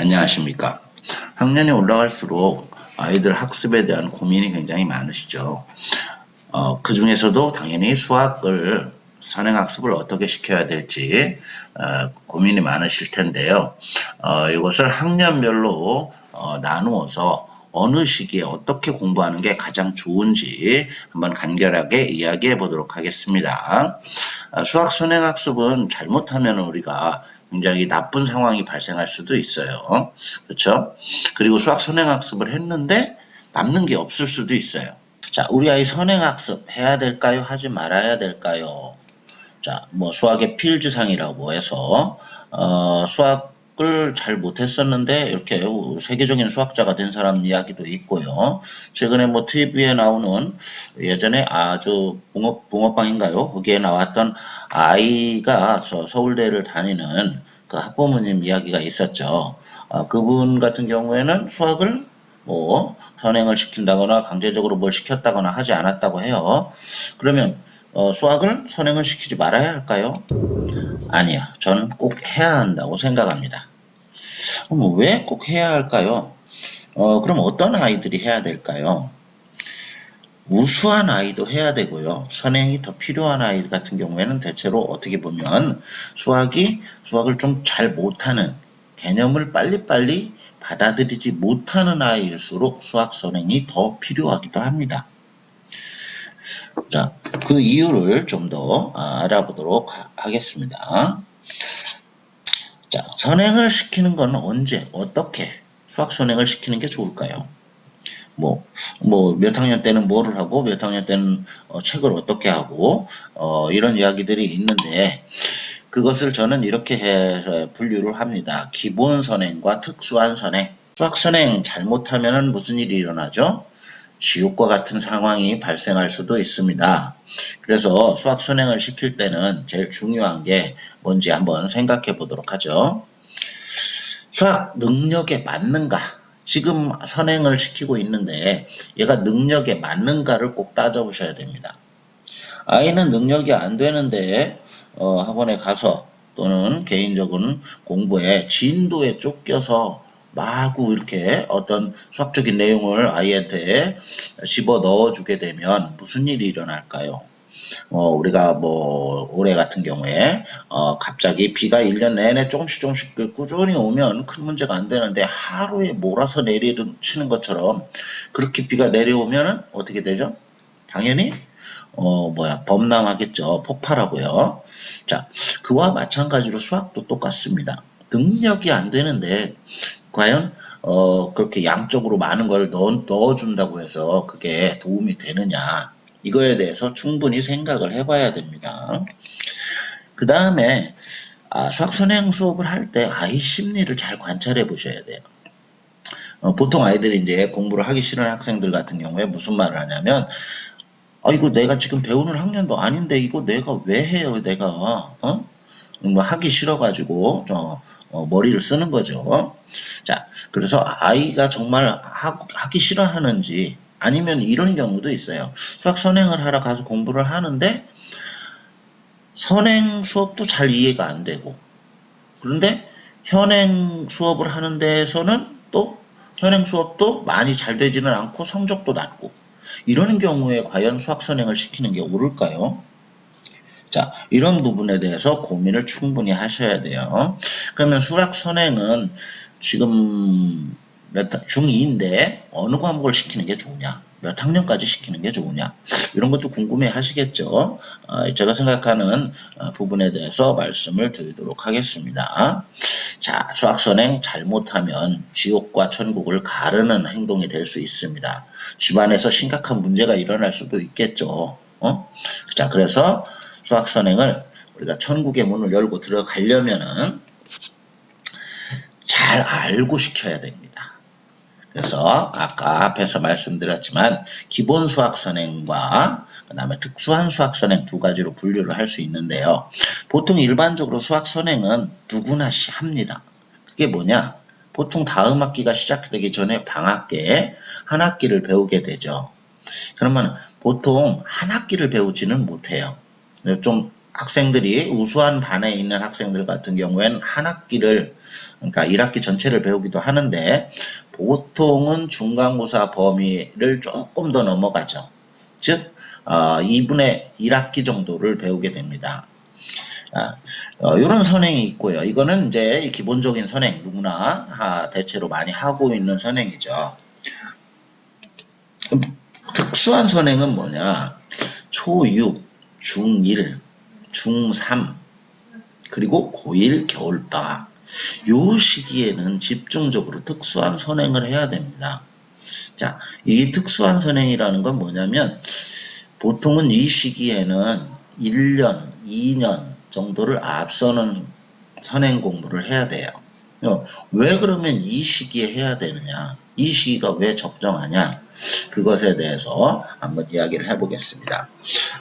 안녕하십니까. 학년이 올라갈수록 아이들 학습에 대한 고민이 굉장히 많으시죠. 어, 그 중에서도 당연히 수학을 선행학습을 어떻게 시켜야 될지 어, 고민이 많으실 텐데요. 어, 이것을 학년별로 어, 나누어서 어느 시기에 어떻게 공부하는 게 가장 좋은지 한번 간결하게 이야기해 보도록 하겠습니다. 아, 수학 선행학습은 잘못하면 우리가 굉장히 나쁜 상황이 발생할 수도 있어요. 그렇죠? 그리고 수학 선행학습을 했는데 남는 게 없을 수도 있어요. 자, 우리 아이 선행학습 해야 될까요? 하지 말아야 될까요? 자, 뭐 수학의 필즈상이라고 해서 어, 수학 을 잘 못했었는데 이렇게 세계적인 수학자가 된 사람 이야기도 있고요. 최근에 뭐 TV에 나오는 예전에 아주 붕어, 붕어빵인가요? 거기에 나왔던 아이가 저 서울대를 다니는 그 학부모님 이야기가 있었죠. 아, 그분 같은 경우에는 수학을 뭐 선행을 시킨다거나 강제적으로 뭘 시켰다거나 하지 않았다고 해요. 그러면 어, 수학을 선행을 시키지 말아야 할까요? 아니요. 저는 꼭 해야 한다고 생각합니다. 그럼 왜 꼭 해야 할까요? 어, 그럼 어떤 아이들이 해야 될까요? 우수한 아이도 해야 되고요. 선행이 더 필요한 아이 같은 경우에는 대체로 어떻게 보면 수학이 수학을 좀 잘 못하는 개념을 빨리빨리 받아들이지 못하는 아이일수록 수학 선행이 더 필요하기도 합니다. 자, 그 이유를 좀 더 알아보도록 하- 하겠습니다. 자, 선행을 시키는 건 언제, 어떻게 수학 선행을 시키는 게 좋을까요? 뭐, 뭐, 몇 학년 때는 뭐를 하고, 몇 학년 때는 어, 책을 어떻게 하고, 어, 이런 이야기들이 있는데, 그것을 저는 이렇게 해서 분류를 합니다. 기본 선행과 특수한 선행. 수학 선행 잘못하면 무슨 일이 일어나죠? 지옥과 같은 상황이 발생할 수도 있습니다. 그래서 수학 선행을 시킬 때는 제일 중요한 게 뭔지 한번 생각해 보도록 하죠. 수학 능력에 맞는가? 지금 선행을 시키고 있는데 얘가 능력에 맞는가를 꼭 따져보셔야 됩니다. 아이는 능력이 안 되는데 어, 학원에 가서 또는 개인적인 공부에 진도에 쫓겨서 마구 이렇게 어떤 수학적인 내용을 아이한테 집어 넣어주게 되면 무슨 일이 일어날까요? 어, 우리가 뭐 올해 같은 경우에 어, 갑자기 비가 1년 내내 조금씩 조금씩 그 꾸준히 오면 큰 문제가 안 되는데 하루에 몰아서 내리치는 것처럼 그렇게 비가 내려오면은 어떻게 되죠? 당연히 어 뭐야 범람하겠죠 폭발하고요 자 그와 마찬가지로 수학도 똑같습니다 능력이 안 되는데 과연 어 그렇게 양적으로 많은 걸 넣어, 넣어준다고 해서 그게 도움이 되느냐 이거에 대해서 충분히 생각을 해봐야 됩니다 그 다음에 아, 수학 선행 수업을 할 때 아이 심리를 잘 관찰해 보셔야 돼요 어, 보통 아이들이 이제 공부를 하기 싫어하는 학생들 같은 경우에 무슨 말을 하냐면 아, 이거 내가 지금 배우는 학년도 아닌데 이거 내가 왜 해요, 내가. 어? 뭐 하기 싫어가지고, 저, 어, 머리를 쓰는 거죠. 자, 그래서 아이가 정말 하, 하기 싫어하는지, 아니면 이런 경우도 있어요. 수학 선행을 하러 가서 공부를 하는데, 선행 수업도 잘 이해가 안 되고, 그런데 현행 수업을 하는 데에서는 또 현행 수업도 많이 잘 되지는 않고 성적도 낮고, 이런 경우에 과연 수학 선행을 시키는 게 옳을까요? 자, 이런 부분에 대해서 고민을 충분히 하셔야 돼요. 그러면 수학 선행은 지금 몇, 중2인데 어느 과목을 시키는 게 좋으냐? 몇 학년까지 시키는 게 좋으냐? 이런 것도 궁금해 하시겠죠? 어, 제가 생각하는 어, 부분에 대해서 말씀을 드리도록 하겠습니다. 자, 수학 선행 잘못하면 지옥과 천국을 가르는 행동이 될 수 있습니다. 집안에서 심각한 문제가 일어날 수도 있겠죠. 어? 자, 그래서 수학 선행을 우리가 천국의 문을 열고 들어가려면은 잘 알고 시켜야 됩니다. 그래서 아까 앞에서 말씀드렸지만 기본 수학 선행과 그 다음에 특수한 수학 선행 두 가지로 분류를 할 수 있는데요. 보통 일반적으로 수학 선행은 누구나 시- 합니다. 그게 뭐냐? 보통 다음 학기가 시작되기 전에 방학기에 한 학기를 배우게 되죠. 그러면 보통 한 학기를 배우지는 못해요. 좀 학생들이 우수한 반에 있는 학생들 같은 경우에는 한 학기를 그러니까 1학기 전체를 배우기도 하는데 보통은 중간고사 범위를 조금 더 넘어가죠. 즉 어, 2분의 1학기 정도를 배우게 됩니다. 아, 어, 이런 선행이 있고요. 이거는 이제 기본적인 선행 누구나 아, 대체로 많이 하고 있는 선행이죠. 음, 특수한 선행은 뭐냐? 초6, 중1, 중3, 그리고 고1 겨울방학. 요 시기에는 집중적으로 특수한 선행을 해야 됩니다. 자, 이 특수한 선행이라는 건 뭐냐면 보통은 이 시기에는 1년, 2년 정도를 앞서는 선행 공부를 해야 돼요. 어, 왜 그러면 이 시기에 해야 되느냐? 이 시기가 왜 적정하냐? 그것에 대해서 한번 이야기를 해보겠습니다.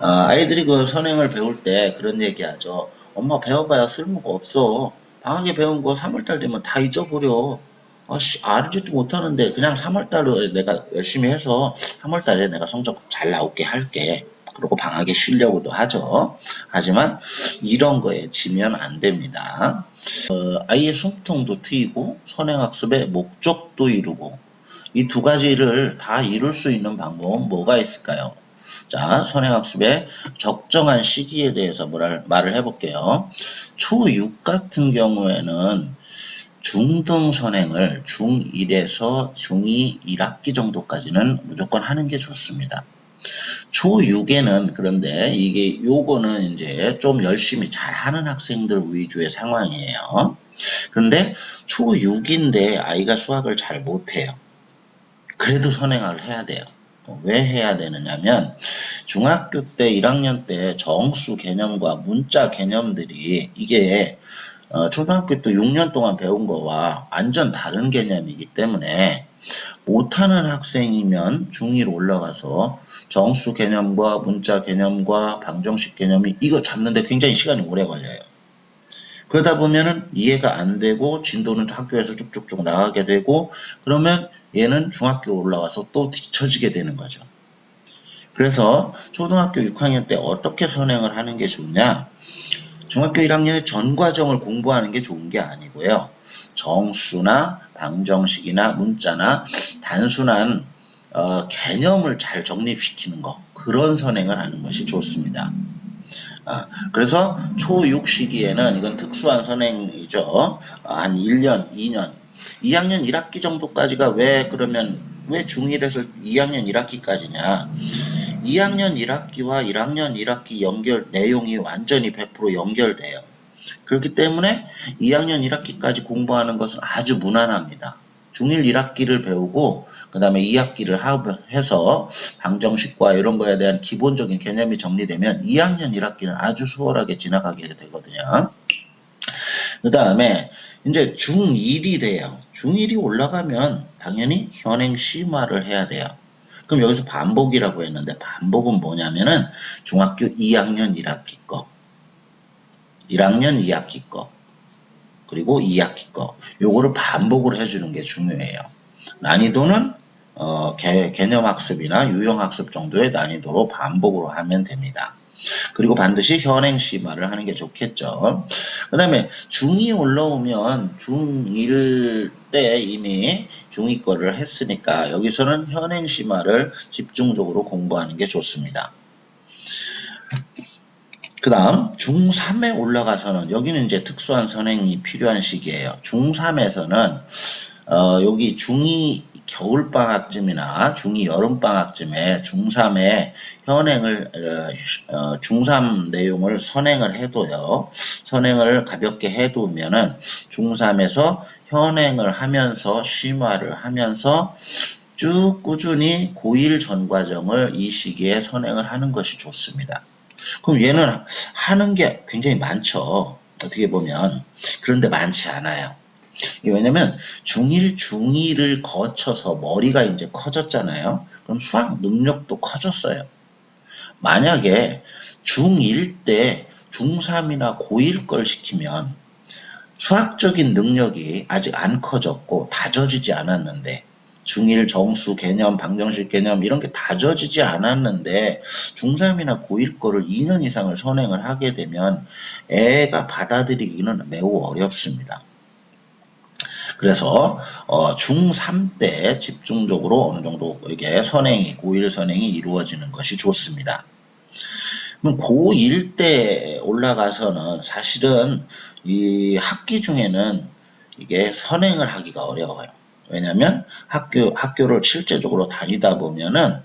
어, 아이들이 그 선행을 배울 때 그런 얘기 하죠. 엄마 배워봐야 쓸모가 없어. 방학에 배운 거 3월달 되면 다 잊어버려. 아씨, 알지도 못하는데 그냥 3월달에 내가 열심히 해서 3월달에 내가 성적 잘 나오게 할게. 그리고 방학에 쉬려고도 하죠. 하지만 이런 거에 지면 안 됩니다. 어, 아이의 숨통도 트이고 선행학습의 목적도 이루고 이 두 가지를 다 이룰 수 있는 방법은 뭐가 있을까요? 자, 선행학습의 적정한 시기에 대해서 말을 해볼게요. 초6 같은 경우에는 중등 선행을 중1에서 중2 1학기 정도까지는 무조건 하는 게 좋습니다. 초6에는 그런데 이게 요거는 이제 좀 열심히 잘 하는 학생들 위주의 상황이에요. 그런데 초6인데 아이가 수학을 잘 못해요. 그래도 선행을 해야 돼요. 왜 해야 되느냐면 중학교 때 1학년 때 정수 개념과 문자 개념들이 이게 어, 초등학교 때 6년 동안 배운 거와 완전 다른 개념이기 때문에 못하는 학생이면 중2로 올라가서 정수 개념과 문자 개념과 방정식 개념이 이거 잡는데 굉장히 시간이 오래 걸려요. 그러다 보면은 이해가 안 되고 진도는 학교에서 쭉쭉쭉 나가게 되고 그러면 얘는 중학교 올라와서 또 뒤처지게 되는 거죠. 그래서 초등학교 6학년 때 어떻게 선행을 하는 게 좋냐? 중학교 1학년의 전 과정을 공부하는 게 좋은 게 아니고요. 정수나 방정식이나 문자나 단순한 어, 개념을 잘 정립시키는 거 그런 선행을 하는 것이 좋습니다. 아, 그래서 초6 시기에는 이건 특수한 선행이죠. 아, 한 1년, 2년, 2학년 1학기 정도까지가 왜 그러면 왜 중1에서 2학년 1학기까지냐? 2학년 1학기와 1학년 1학기 연결 내용이 완전히 100% 연결돼요. 그렇기 때문에 2학년 1학기까지 공부하는 것은 아주 무난합니다. 중1 1학기를 배우고 그 다음에 2학기를 해서 방정식과 이런 거에 대한 기본적인 개념이 정리되면 2학년 1학기는 아주 수월하게 지나가게 되거든요. 그 다음에 이제 중1이 돼요. 중1이 올라가면 당연히 현행 심화를 해야 돼요. 그럼 여기서 반복이라고 했는데 반복은 뭐냐면은 중학교 2학년 1학기 거, 1학년 2학기 거, 그리고 2학기 거 요거를 반복을 해주는 게 중요해요. 난이도는 어, 개, 개념학습이나 유형학습 정도의 난이도로 반복으로 하면 됩니다. 그리고 반드시 현행 심화를 하는 게 좋겠죠. 그 다음에 중2 올라오면 중1 때 이미 중2 거를 했으니까 여기서는 현행 심화를 집중적으로 공부하는 게 좋습니다. 그 다음 중3에 올라가서는 여기는 이제 특수한 선행이 필요한 시기예요. 중3에서는 어, 여기 중2 겨울방학쯤이나 중2 여름방학쯤에 중3에 현행을 어, 어 중3 내용을 선행을 해도요. 선행을 가볍게 해두면은 중3에서 현행을 하면서 심화를 하면서 쭉 꾸준히 고1 전 과정을 이 시기에 선행을 하는 것이 좋습니다. 그럼 얘는 하는 게 굉장히 많죠. 어떻게 보면. 그런데 많지 않아요. 왜냐면 중1, 중2를 거쳐서 머리가 이제 커졌잖아요. 그럼 수학 능력도 커졌어요. 만약에 중1 때 중3이나 고1 걸 시키면 수학적인 능력이 아직 안 커졌고 다져지지 않았는데 중일 정수 개념, 방정식 개념 이런 게 다져지지 않았는데 중3이나 고1 거를 2년 이상을 선행을 하게 되면 애가 받아들이기는 매우 어렵습니다. 그래서 어, 중3 때 집중적으로 어느 정도 이게 선행이 고1 선행이 이루어지는 것이 좋습니다. 그럼 고1 때 올라가서는 사실은 이 학기 중에는 이게 선행을 하기가 어려워요. 왜냐하면 학교 학교를 실제적으로 다니다 보면은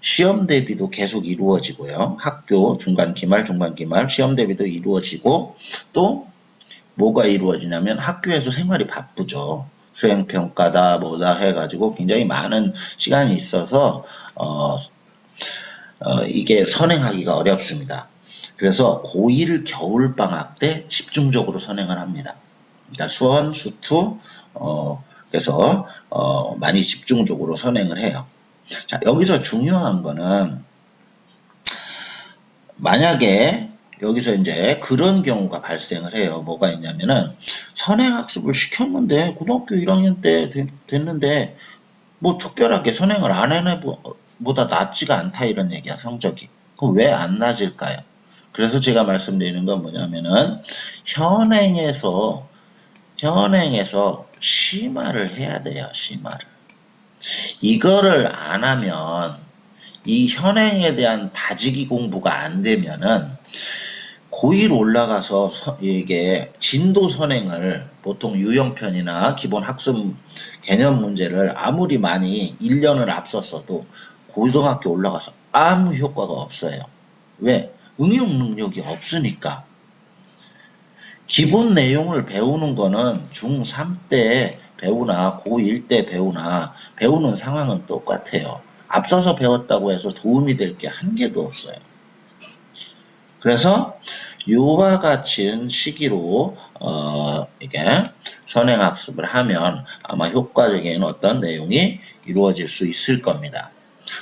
시험 대비도 계속 이루어지고요. 학교 중간 기말 중반 기말 시험 대비도 이루어지고 또 뭐가 이루어지냐면 학교에서 생활이 바쁘죠. 수행 평가다 뭐다 해가지고 굉장히 많은 시간이 있어서 어, 어, 이게 선행하기가 어렵습니다. 그래서 고1 겨울 방학 때 집중적으로 선행을 합니다. 그러니까 수원, 수투, 어, 그래서 어, 많이 집중적으로 선행을 해요. 자, 여기서 중요한 거는 만약에 여기서 이제 그런 경우가 발생을 해요. 뭐가 있냐면은 선행학습을 시켰는데 고등학교 1학년 때 됐- 됐는데 뭐 특별하게 선행을 안 해내 보다 낫지가 않다 이런 얘기야 성적이. 그럼 왜 안 낮을까요? 그래서 제가 말씀드리는 건 뭐냐면은 현행에서 현행에서 심화를 해야 돼요. 심화를. 이거를 안 하면 이 현행에 대한 다지기 공부가 안 되면은 고1 올라가서 서- 이게 진도 선행을 보통 유형편이나 기본 학습 개념 문제를 아무리 많이 1년을 앞섰어도 고등학교 올라가서 아무 효과가 없어요. 왜? 응용 능력이 없으니까. 기본 내용을 배우는 거는 중3 때 배우나 고1 때 배우나 배우는 상황은 똑같아요. 앞서서 배웠다고 해서 도움이 될 게 한 개도 없어요. 그래서 요와 같은 시기로 어 이게 선행학습을 하면 아마 효과적인 어떤 내용이 이루어질 수 있을 겁니다.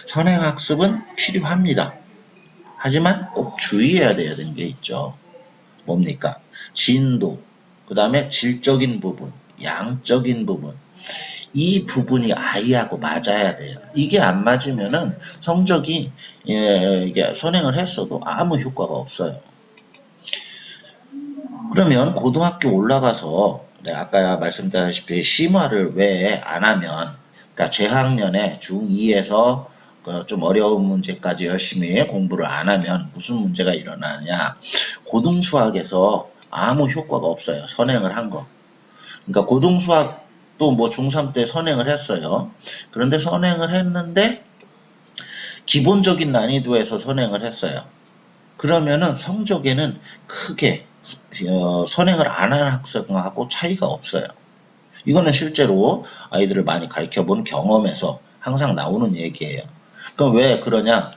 선행학습은 필요합니다. 하지만 꼭 주의해야 되는 게 있죠. 뭡니까? 진도, 그 다음에 질적인 부분, 양적인 부분. 이 부분이 아이하고 맞아야 돼요. 이게 안 맞으면은 성적이 예, 이게 선행을 했어도 아무 효과가 없어요. 그러면 고등학교 올라가서 네, 아까 말씀드렸다시피 심화를 왜 안 하면 그러니까 재학년에 중2에서 좀 어려운 문제까지 열심히 공부를 안 하면 무슨 문제가 일어나냐 고등수학에서 아무 효과가 없어요 선행을 한 거. 그러니까 고등수학 도뭐 중3 때 선행을 했어요. 그런데 선행을 했는데 기본적인 난이도에서 선행을 했어요. 그러면은 성적에는 크게 어, 선행을 안 하는 학생하고 차이가 없어요. 이거는 실제로 아이들을 많이 가르쳐 본 경험에서 항상 나오는 얘기예요. 그럼 왜 그러냐?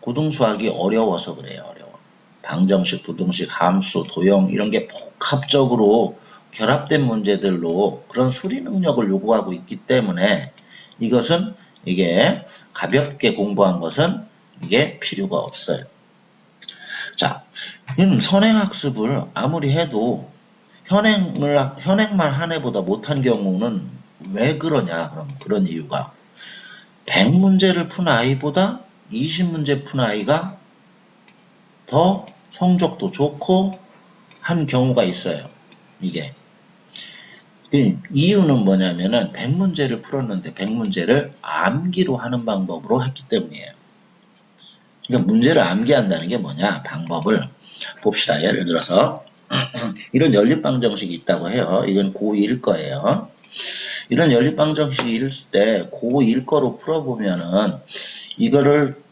고등수학이 어려워서 그래요. 어려워. 방정식, 부등식, 함수, 도형 이런 게 복합적으로 결합된 문제들로 그런 수리 능력을 요구하고 있기 때문에 이것은 이게 가볍게 공부한 것은 이게 필요가 없어요. 자, 그럼 선행학습을 아무리 해도 현행을 현행만 한 해보다 못한 경우는 왜 그러냐? 그럼 그런 이유가 100문제를 푼 아이보다 20문제 푼 아이가 더 성적도 좋고 한 경우가 있어요. 이게 그 이유는 뭐냐면은 100문제를 풀었는데 100문제를 암기로 하는 방법으로 했기 때문이에요. 그러니까 문제를 암기한다는 게 뭐냐? 방법을 봅시다. 예를 들어서 이런 연립방정식이 있다고 해요. 이건 고1 거예요. 이런 연립방정식이 있을 때 고1 거로 풀어보면은 이거를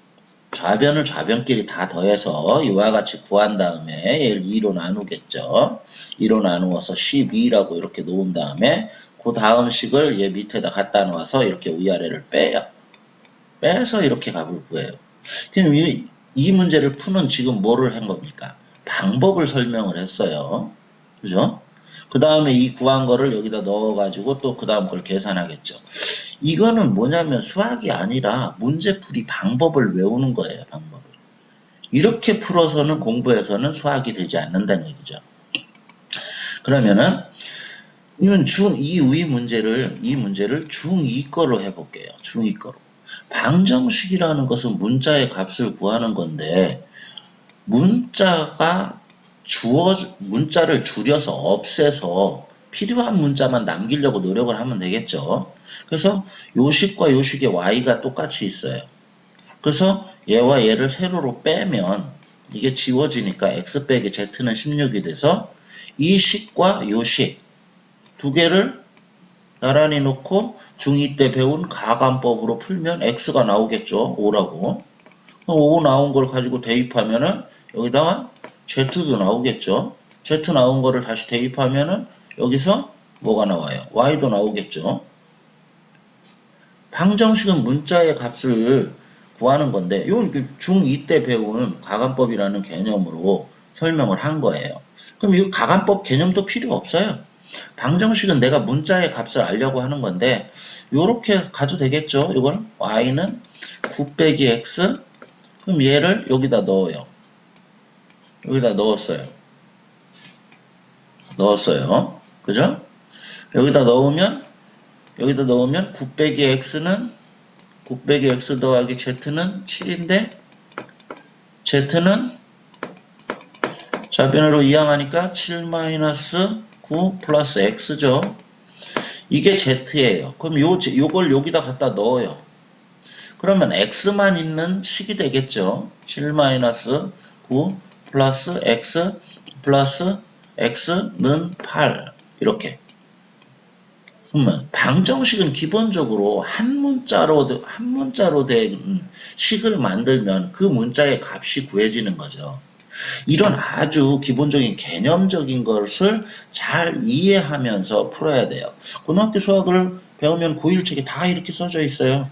좌변을 좌변끼리 다 더해서 이와 같이 구한 다음에 얘를 2로 나누겠죠. 2로 나누어서 12라고 이렇게 놓은 다음에 그 다음 식을 얘 밑에다 갖다 놓아서 이렇게 위아래를 빼요. 빼서 이렇게 값을 구해요. 그럼 이, 이 문제를 푸는 지금 뭐를 한 겁니까? 방법을 설명을 했어요. 그죠? 그 다음에 이 구한 거를 여기다 넣어가지고 또 그 다음 걸 계산하겠죠. 이거는 뭐냐면 수학이 아니라 문제풀이 방법을 외우는 거예요. 방법을. 이렇게 풀어서는 공부에서는 수학이 되지 않는다는 얘기죠. 그러면은 이건 중2의 문제를, 이 문제를 중2 거로 해볼게요. 중2 거로. 방정식이라는 것은 문자의 값을 구하는 건데, 문자가 주어, 문자를 줄여서 없애서 필요한 문자만 남기려고 노력을 하면 되겠죠. 그래서 요식과 요식의 y가 똑같이 있어요. 그래서 얘와 얘를 세로로 빼면 이게 지워지니까 x 빼기 z는 16이 돼서 이 식과 요식 두 개를 나란히 놓고 중2 때 배운 가감법으로 풀면 x가 나오겠죠. 5라고. 5 나온 걸 가지고 대입하면은 여기다가 z도 나오겠죠. z 나온 거를 다시 대입하면은 여기서 뭐가 나와요? y도 나오겠죠. 방정식은 문자의 값을 구하는 건데 이건 중2 때 배운 가감법이라는 개념으로 설명을 한 거예요. 그럼 이 가감법 개념도 필요 없어요. 방정식은 내가 문자의 값을 알려고 하는 건데 이렇게 가도 되겠죠. 이걸 y는 9 빼기 x 그럼 얘를 여기다 넣어요. 여기다 넣었어요. 넣었어요. 그죠? 여기다 넣으면 여기다 넣으면 9 빼기 x는 9 빼기 x 더하기 z는 7인데 z는 좌변으로 이항하니까 7 마이너스 9 플러스 x죠. 이게 z예요. 그럼 요, 요걸 여기다 갖다 넣어요. 그러면 x만 있는 식이 되겠죠. 7 마이너스 9 플러스 x 플러스 x는 8 이렇게 그러면 방정식은 기본적으로 한 문자로 한 문자로 된 식을 만들면 그 문자의 값이 구해지는 거죠. 이런 아주 기본적인 개념적인 것을 잘 이해하면서 풀어야 돼요. 고등학교 수학을 배우면 고1 책에 다 이렇게 써져 있어요.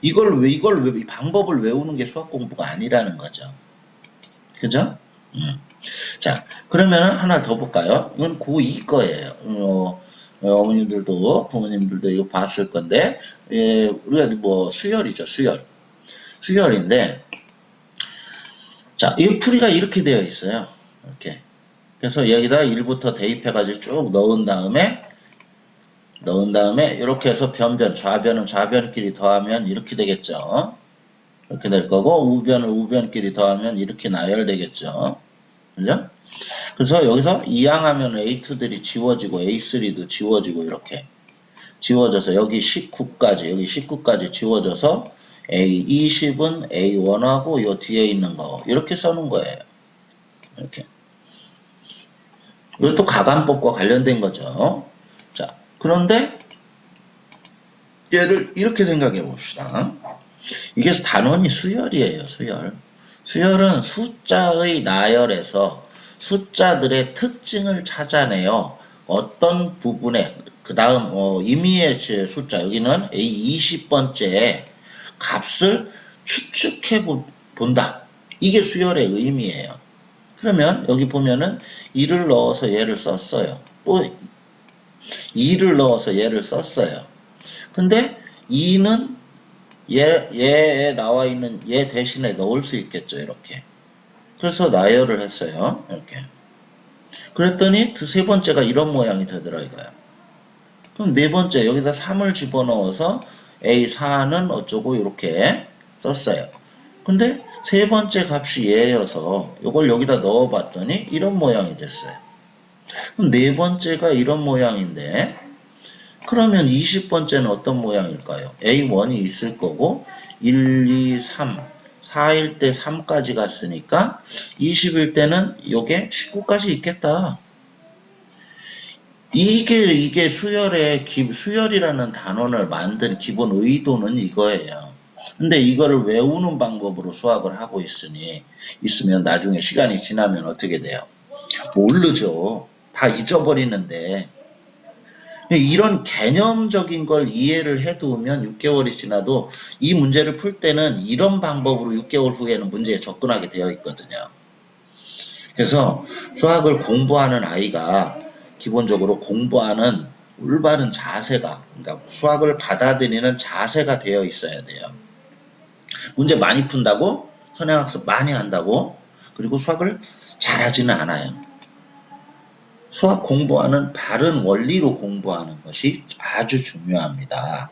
이걸 왜 이걸 왜, 이 방법을 외우는 게 수학 공부가 아니라는 거죠. 그죠? 음. 자, 그러면 하나 더 볼까요? 이건 고2 거예요. 어, 어 머님들도 부모님들도 이거 봤을 건데 예, 우리가 뭐 수열이죠 수열 수열인데 자 이 풀이가 이렇게 되어 있어요. 이렇게. 그래서 여기다 1부터 대입해 가지고 쭉 넣은 다음에 넣은 다음에 이렇게 해서 변변 좌변은 좌변끼리 더하면 이렇게 되겠죠. 이렇게 될 거고 우변은 우변끼리 더하면 이렇게 나열되겠죠 그죠? 그래서 여기서 이항하면 A2들이 지워지고 A3도 지워지고 이렇게 지워져서 여기 19까지 여기 19까지 지워져서 A20은 A1하고 요 뒤에 있는 거 이렇게 써놓은 거예요. 이렇게 이것도 가감법과 관련된 거죠. 자 그런데 얘를 이렇게 생각해 봅시다. 이게 단원이 수열이에요. 수열. 수열은 숫자의 나열에서 숫자들의 특징을 찾아내요. 어떤 부분에 그 다음 어, 임의의 숫자 여기는 A 20번째 값을 추측해 본다. 이게 수열의 의미예요. 그러면 여기 보면은 2를 넣어서 얘를 썼어요. 또 2를 넣어서 얘를 썼어요. 근데 2는 얘, 얘에 나와 있는 얘 대신에 넣을 수 있겠죠. 이렇게. 그래서 나열을 했어요. 이렇게. 그랬더니 그세 번째가 이런 모양이 되더라고요. 그럼 네 번째 여기다 3을 집어넣어서 A4는 어쩌고 이렇게 썼어요. 근데 세 번째 값이 얘여서 이걸 여기다 넣어봤더니 이런 모양이 됐어요. 그럼 네 번째가 이런 모양인데 그러면 20번째는 어떤 모양일까요? A1이 있을 거고 1, 2, 3, 4일 때 3까지 갔으니까 20일 때는 요게 19까지 있겠다. 이게 이게 수열의 기, 수열이라는 단원을 만든 기본 의도는 이거예요. 근데 이거를 외우는 방법으로 수학을 하고 있으니 있으면 나중에 시간이 지나면 어떻게 돼요? 모르죠. 다 잊어버리는데 이런 개념적인 걸 이해를 해두면 6개월이 지나도 이 문제를 풀 때는 이런 방법으로 6개월 후에는 문제에 접근하게 되어 있거든요. 그래서 수학을 공부하는 아이가 기본적으로 공부하는 올바른 자세가, 그러니까 수학을 받아들이는 자세가 되어 있어야 돼요. 문제 많이 푼다고, 선행학습 많이 한다고, 그리고 수학을 잘하지는 않아요. 수학 공부하는 바른 원리로 공부하는 것이 아주 중요합니다.